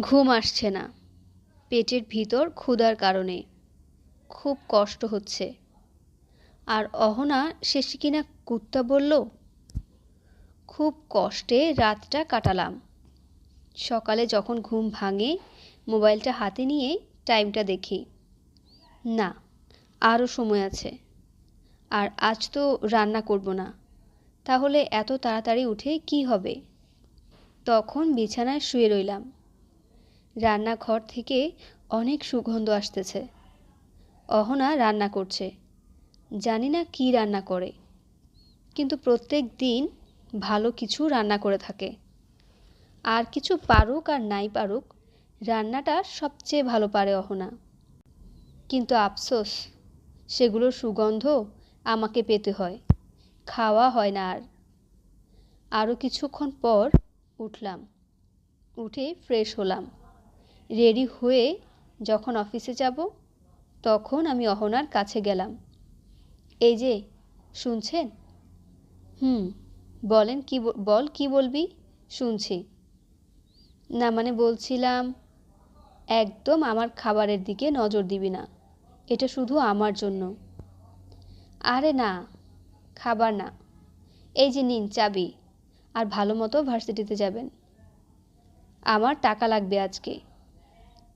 ঘুম আসছে না। পেটের ভিতর ক্ষুধার কারণে। খুব কষ্ট হচ্ছে। আর অহনা শেষে কিনা কুত্তা বলল, খুব কষ্টে রাতটা কাটালাম। সকালে যখন ঘুম ভাঙে, মোবাইলটা হাতে নিয়ে টাইমটা দেখি। না আরও সময় আছে। আর আজ তো রান্না করব না। তাহলে এত তাড়াতাড়ি উঠে কি হবে? তখন বিছানায় শুয়ে রইলাম। রান্নাঘর থেকে অনেক সুগন্ধ আসতেছে। অহনা রান্না করছে। জানি না কি রান্না করে। কিন্তু প্রত্যেক দিন ভালো কিছু রান্না করে থাকে। আর কিছু পারুক আর নাই পারুক, রান্নাটা সবচেয়ে ভালো পারে অহনা। কিন্তু আফসোস সেগুলোর সুগন্ধ আমাকে পেতে হয়। খাওয়া হয় না আর। আরও কিছুক্ষণ পর উঠলাম। উঠে ফ্রেশ হলাম। রেডি হয়ে যখন অফিসে যাব, তখন আমি অহনার কাছে গেলাম। এই যে, শুনছেন? হুম, বলেন কি বল, কি বলবি? শুনছি। না মানে বলছিলাম, একদম আমার খাবারের দিকে নজর দিবি না। এটা শুধু আমার জন্য। আরে না, খাবার না। এই যে নিন চাবি, আর ভালো মতো ভার্সিটিতে যাবেন। আমার টাকা লাগবে আজকে।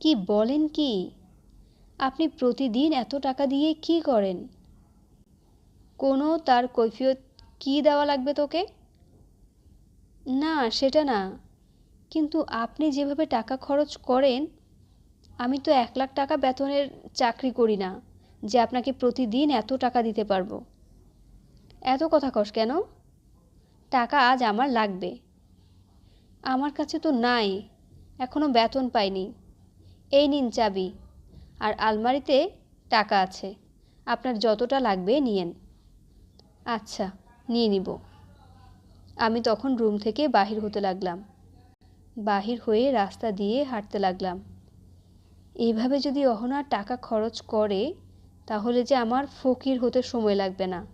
কি বলেন কি? আপনি প্রতিদিন এত টাকা দিয়ে কি করেন? কোনো তার কৈফিয়ত কি দেওয়া লাগবে তোকে? না, সেটা না। কিন্তু আপনি যেভাবে টাকা খরচ করেন, আমি তো এক লাখ টাকা বেতনের চাকরি করি না, যে আপনাকে প্রতিদিন এত টাকা দিতে পারব। এত কথা কস কেন? টাকা আজ আমার লাগবে। আমার কাছে তো নাই এখনও বেতন পাইনি। এই নিন চাবি। আর আলমারিতে টাকা আছে। আপনার যতটা লাগবে নিয়েন। আচ্ছা নিয়ে নিব। আমি তখন রুম থেকে বাহির হতে লাগলাম। বাহির হয়ে রাস্তা দিয়ে হাঁটতে লাগলাম। এইভাবে যদি অহনার টাকা খরচ করে, তাহলে যে আমার ফকির হতে সময় লাগবে না।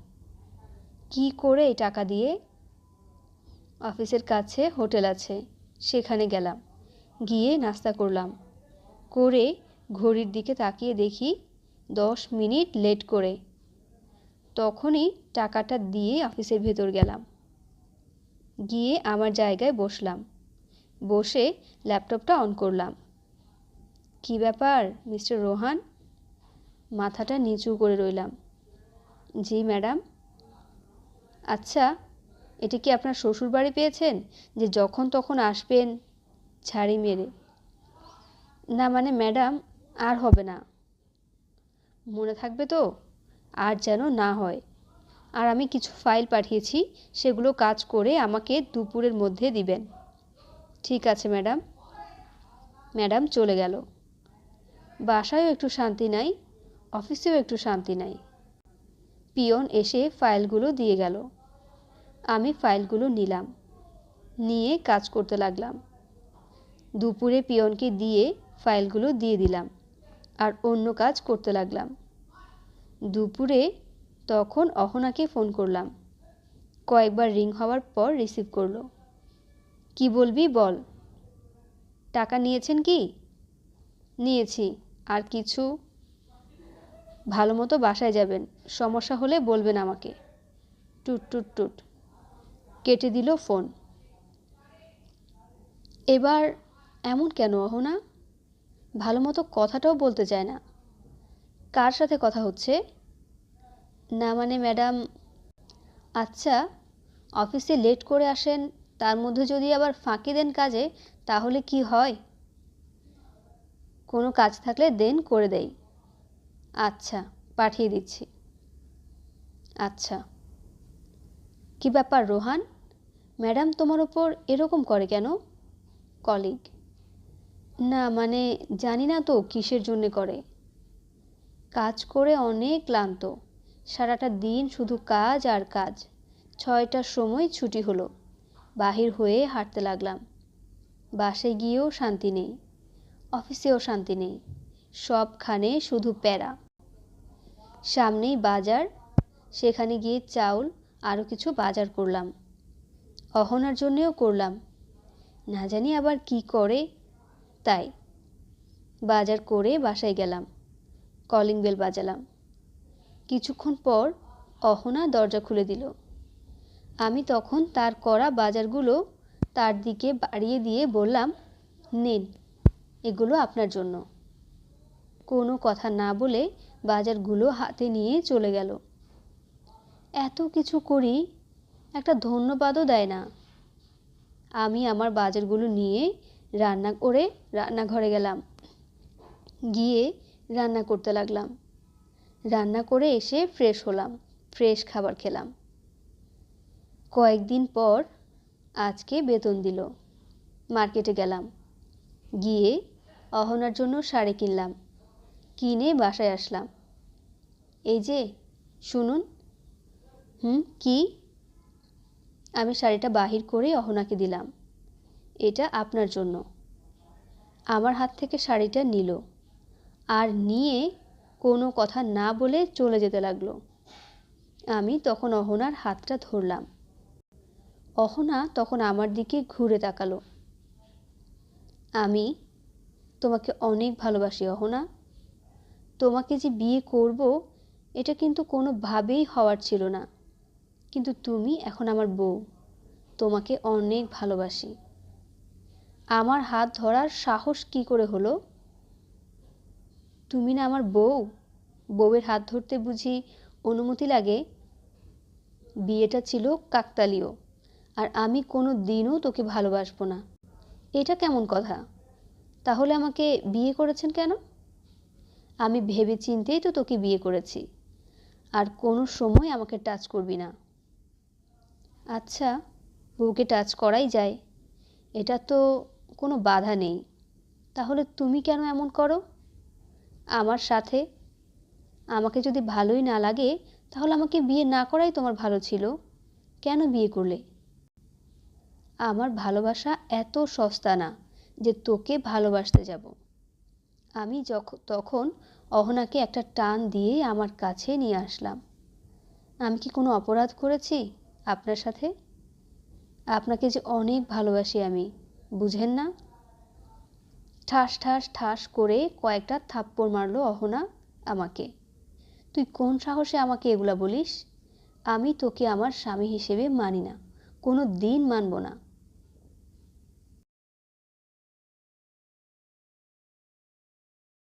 কি করে এই টাকা দিয়ে? অফিসের কাছে হোটেল আছে, সেখানে গেলাম। গিয়ে নাস্তা করলাম। করে ঘড়ির দিকে তাকিয়ে দেখি দশ মিনিট লেট করে। তখনই টাকাটা দিয়ে অফিসের ভেতর গেলাম। গিয়ে আমার জায়গায় বসলাম। বসে ল্যাপটপটা অন করলাম। কি ব্যাপার, মিস্টার রোহান? মাথাটা নিচু করে রইলাম। জি, ম্যাডাম। আচ্ছা এটা কি আপনার শ্বশুর বাড়ি পেয়েছেন যে যখন তখন আসবেন? ছাড়ি মেরে। না মানে ম্যাডাম, আর হবে না। মনে থাকবে তো, আর যেন না হয়। আর আমি কিছু ফাইল পাঠিয়েছি, সেগুলো কাজ করে আমাকে দুপুরের মধ্যে দিবেন। ঠিক আছে, ম্যাডাম। ম্যাডাম চলে গেল। বাসায়ও একটু শান্তি নাই, অফিসেও একটু শান্তি নাই। পিয়ন এসে ফাইলগুলো দিয়ে গেল। আমি ফাইলগুলো নিলাম। নিয়ে কাজ করতে লাগলাম। দুপুরে পিয়নকে দিয়ে ফাইলগুলো দিয়ে দিলাম আর অন্য কাজ করতে লাগলাম। দুপুরে তখন অহনাকে ফোন করলাম। কয়েকবার রিং হওয়ার পর রিসিভ করল। কি বলবি বল। টাকা নিয়েছেন কি? নিয়েছি। আর কিছু? ভালো মতো বাসায় যাবেন। সমস্যা হলে বলবেন আমাকে। টুট টুট টুট। কেটে দিল ফোন। এবার এমন কেন অহনা? ভালো মতো কথাটাও বলতে চায় না। কার সাথে কথা হচ্ছে? না মানে ম্যাডাম আচ্ছা অফিসে লেট করে আসেন, তার মধ্যে যদি আবার ফাঁকি দেন কাজে, তাহলে কি হয়? কোনো কাজ থাকলে দেন করে দেই। আচ্ছা পাঠিয়ে দিচ্ছি। আচ্ছা। কি ব্যাপার রোহান? ম্যাডাম তোমার ওপর এরকম করে কেন? কলিগ। না মানে জানি না তো কিসের জন্যে করে। কাজ করে অনেক ক্লান্ত। সারাটা দিন শুধু কাজ আর কাজ। ছয়টার সময় ছুটি হলো। বাহির হয়ে হাঁটতে লাগলাম। বাসে গিয়েও শান্তি নেই। অফিসেও শান্তি নেই। সবখানে শুধু প্যারা। সামনেই বাজার। সেখানে গিয়ে চাউল আরও কিছু বাজার করলাম। অহনার জন্যেও করলাম। না জানি আবার কি করে তাই। বাজার করে বাসায় গেলাম। কলিং বেল বাজালাম। কিছুক্ষণ পর অহনা দরজা খুলে দিল। আমি তখন তার করা বাজারগুলো তার দিকে বাড়িয়ে দিয়ে বললাম, নিন, এগুলো আপনার জন্য। কোনো কথা না বলে বাজারগুলো হাতে নিয়ে চলে গেল। এত কিছু করি একটা ধন্যবাদও দেয় না। আমি আমার বাজারগুলো নিয়ে রান্না করে রান্নাঘরে গেলাম। গিয়ে রান্না করতে লাগলাম। রান্না করে এসে ফ্রেশ হলাম ফ্রেশ খাবার খেলাম। কয়েকদিন পর আজকে বেতন দিল। মার্কেটে গেলাম। গিয়ে অহনার জন্য শাড়ি কিনলাম। কিনে বাসায় আসলাম। এই যে, শুনুন। হুম, কি? আমি শাড়িটা বাহির করে অহনাকে দিলাম। এটা আপনার জন্য। আমার হাত থেকে শাড়িটা নিল। আর নিয়ে কোনো কথা না বলে চলে যেতে লাগল। আমি তখন অহনার হাতটা ধরলাম। অহনা তখন আমার দিকে ঘুরে তাকালো। আমি, তোমাকে অনেক ভালোবাসি অহনা। তোমাকে যে বিয়ে করব, এটা কিন্তু কোনোভাবেই হওয়ার ছিল না। কিন্তু তুমি এখন আমার বউ। তোমাকে অনেক ভালোবাসি। আমার হাত ধরার সাহস কি করে হলো? তুমি না আমার বউ? বউয়ের হাত ধরতে বুঝি অনুমতি লাগে? বিয়েটা ছিল কাকতালীয়, আর আমি কোনো দিনও তোকে ভালোবাসবো না। এটা কেমন কথা? তাহলে আমাকে বিয়ে করেছেন কেন? আমি ভেবে চিন্তেই তো তোকে বিয়ে করেছি, আর কোনো সময় আমাকে টাচ করবি না। আচ্ছা বউকে টাচ করাই যায়। এটা তো কোনো বাধা নেই। তাহলে তুমি কেন এমন করো? আমার সাথে আমাকে যদি ভালোই না লাগে, তাহলে আমাকে বিয়ে না করাই তোমার ভালো ছিল। কেন বিয়ে করলে? আমার ভালোবাসা এত সস্তা না যে তোকে ভালোবাসতে যাব। আমি যখন তখন অহনাকে একটা টান দিয়ে আমার কাছে নিয়ে আসলাম। আমি কি কোনো অপরাধ করেছি আপনার সাথে? আপনাকে যে অনেক ভালোবাসি আমি। বুঝেন না? ঠাস ঠাস ঠাস করে কয়েকটা থাপ্পড় মারলো অহনা আমাকে। তুই কোন সাহসে আমাকে এগুলা বলিস? আমি তোকে আমার স্বামী হিসেবে মানি না। কোনো দিন মানব না।